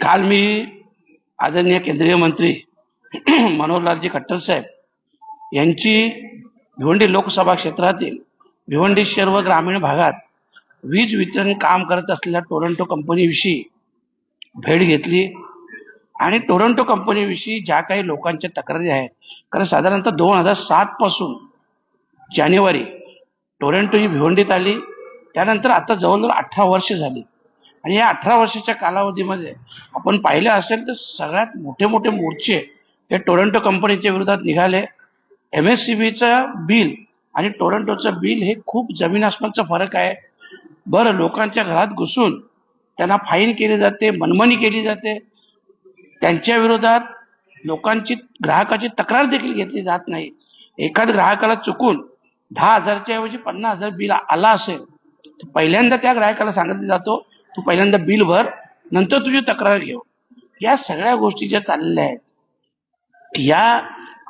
काल मी आदरणीय केंद्रीय मंत्री मनोहरलालजी खट्टर साहेब यांची भिवंडी लोकसभा क्षेत्रातील भिवंडी शहर व ग्रामीण भागात वीज वितरण काम करत असलेल्या टोरंटो कंपनीविषयी भेट घेतली. आणि टोरंटो कंपनीविषयी ज्या काही लोकांच्या तक्रारी आहेत कारण साधारणतः दोन हजार सात पासून जानेवारी टोरंटो ही भिवंडीत आली. त्यानंतर आता जवळजवळ अठरा वर्ष झाली. आणि या अठरा वर्षाच्या कालावधीमध्ये आपण पाहिलं असेल तर सगळ्यात मोठे मोठे मोर्चे हे टोरंटो कंपनीच्या विरोधात निघाले. एम एस सी बीचं बिल आणि टोरंटोचं बिल हे खूप जमीन आसमानचा फरक आहे. बरं लोकांच्या घरात घुसून त्यांना फाईन केली जाते मनमनी केली जाते. त्यांच्या विरोधात लोकांची ग्राहकाची तक्रार देखील घेतली जात नाही. एखाद ग्राहकाला चुकून दहा हजारच्या ऐवजी पन्नास हजार बिल आला असेल तर पहिल्यांदा त्या ग्राहकाला सांगितलं जातो तू पहिल्यांदा बिल भर नंतर तुझी तक्रार घेऊ. या सगळ्या गोष्टी ज्या चाललेल्या आहेत या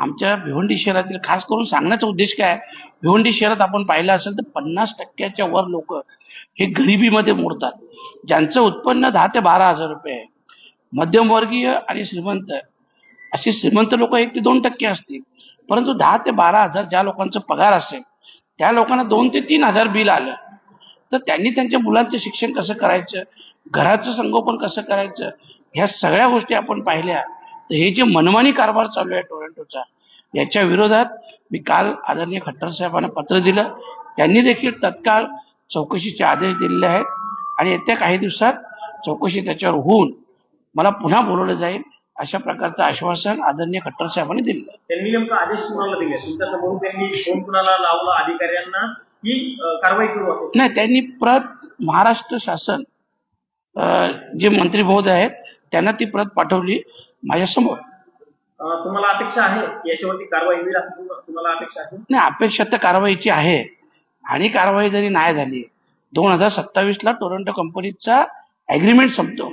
आमच्या भिवंडी शहरातील खास करून सांगण्याचा उद्देश काय भिवंडी शहरात आपण पाहिलं असेल तर पन्नास टक्क्याच्या वर लोक हे गरिबीमध्ये मोडतात. ज्यांचं उत्पन्न दहा ते बारा हजार रुपये आहे. मध्यमवर्गीय आणि श्रीमंत. अशी श्रीमंत लोक एक ते दोन टक्के असतील. परंतु दहा ते बारा हजार ज्या लोकांचा पगार असेल त्या लोकांना दोन ते तीन हजार बिल आलं. तर त्यांनी त्यांच्या मुलांचं शिक्षण कसं करायचं? घराचं संगोपन कसं करायचं? ह्या सगळ्या गोष्टी आपण पाहिल्या. तर हे जे मनमानी कारभार चालू आहे टोरंटोचा याच्या विरोधात मी काल आदरणीय खट्टर साहेबांना पत्र दिलं. त्यांनी देखील तत्काळ चौकशीचे आदेश दिलेले आहेत आणि येत्या काही दिवसात चौकशी त्याच्यावर होऊन मला पुन्हा बोलवलं जाईल अशा प्रकारचं आश्वासन आदरणीय खट्टर साहेबांनी दिलं त्यांनी नेमका आदेश कुणाला दिले? तुमच्यासमोर त्यांनी फोन कुणाला लावला? अधिकाऱ्यांना? ही कारवाई करू असं. नाही त्यांनी प्रत महाराष्ट्र शासन जे मंत्री महोदय आहेत त्यांना ती प्रत पाठवली माझ्यासमोर. तुम्हाला अपेक्षा आहे? की याच्यावरती कारवाई होईल असं तुम्हा- तुम्हाला अपेक्षा आहे? नाही अपेक्षा तर कारवाईची आहे. आणि कारवाई जरी नाही झाली दोन हजार सत्तावीस ला टोरंटो कंपनीचा अग्रीमेंट संपतो.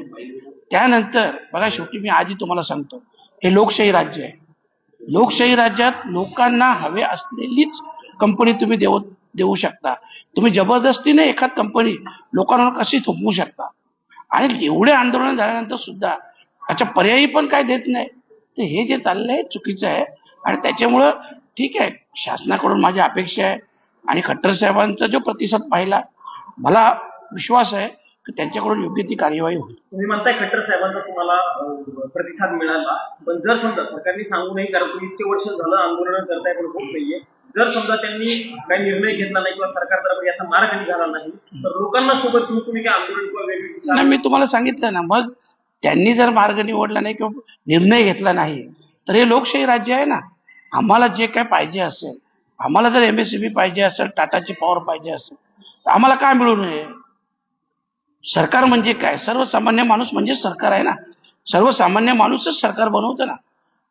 त्यानंतर बघा शेवटी मी आजही तुम्हाला सांगतो हे लोकशाही राज्य आहे. लोकशाही राज्यात लोकांना हवे असलेलीच कंपनी तुम्ही देऊ देऊ शकता. तुम्ही जबरदस्तीने एखाद कंपनी लोकांवर कशी थोपवू शकता? आणि एवढे आंदोलन झाल्यानंतर सुद्धा त्याच्या पर्यायी पण काय देत नाही. तर हे जे चाललंय चुकीचं आहे. आणि त्याच्यामुळं ठीक आहे शासनाकडून माझी अपेक्षा आहे. आणि खट्टर साहेबांचा जो प्रतिसाद पाहिला मला विश्वास आहे की त्यांच्याकडून योग्य ती कार्यवाही होईल. तुम्ही म्हणताय खट्टर साहेबांचा तुम्हाला प्रतिसाद मिळाला. पण जर समजा सरकारने सांगू नाही कारण तुम्ही इतके वर्ष झालं आंदोलन करताय पण होत नाहीये. जर समजा त्यांनी काही निर्णय घेतला नाही किंवा सरकारतर्फे याचा मार्ग निघाला नाही तर लोकांना सोबत घेऊन तुम्ही काय आंदोलन किंवा वेगळी दिशा नाही मी तुम्हाला सांगितलं ना मग त्यांनी जर मार्ग निवडला नाही किंवा निर्णय घेतला नाही तर हे लोकशाही राज्य आहे ना. आम्हाला जे काय पाहिजे असेल आम्हाला जर एम एस सी बी पाहिजे असेल टाटाची पॉवर पाहिजे असेल तर आम्हाला काय मिळू नये? सरकार म्हणजे काय? सर्वसामान्य माणूस म्हणजे सरकार आहे ना. सर्वसामान्य माणूसच सरकार बनवतं ना.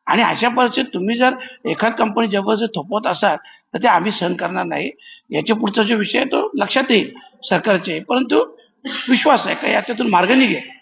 आणि अशा परिस्थितीत तुम्ही जर एखाद कंपनी जबरदस्ती थोपवत असाल तर ते आम्ही सहन करणार नाही. याच्या पुढचा जो विषय आहे तो लक्षात येईल सरकारचे. परंतु विश्वास आहे का? याच्यातून मार्ग निघेल.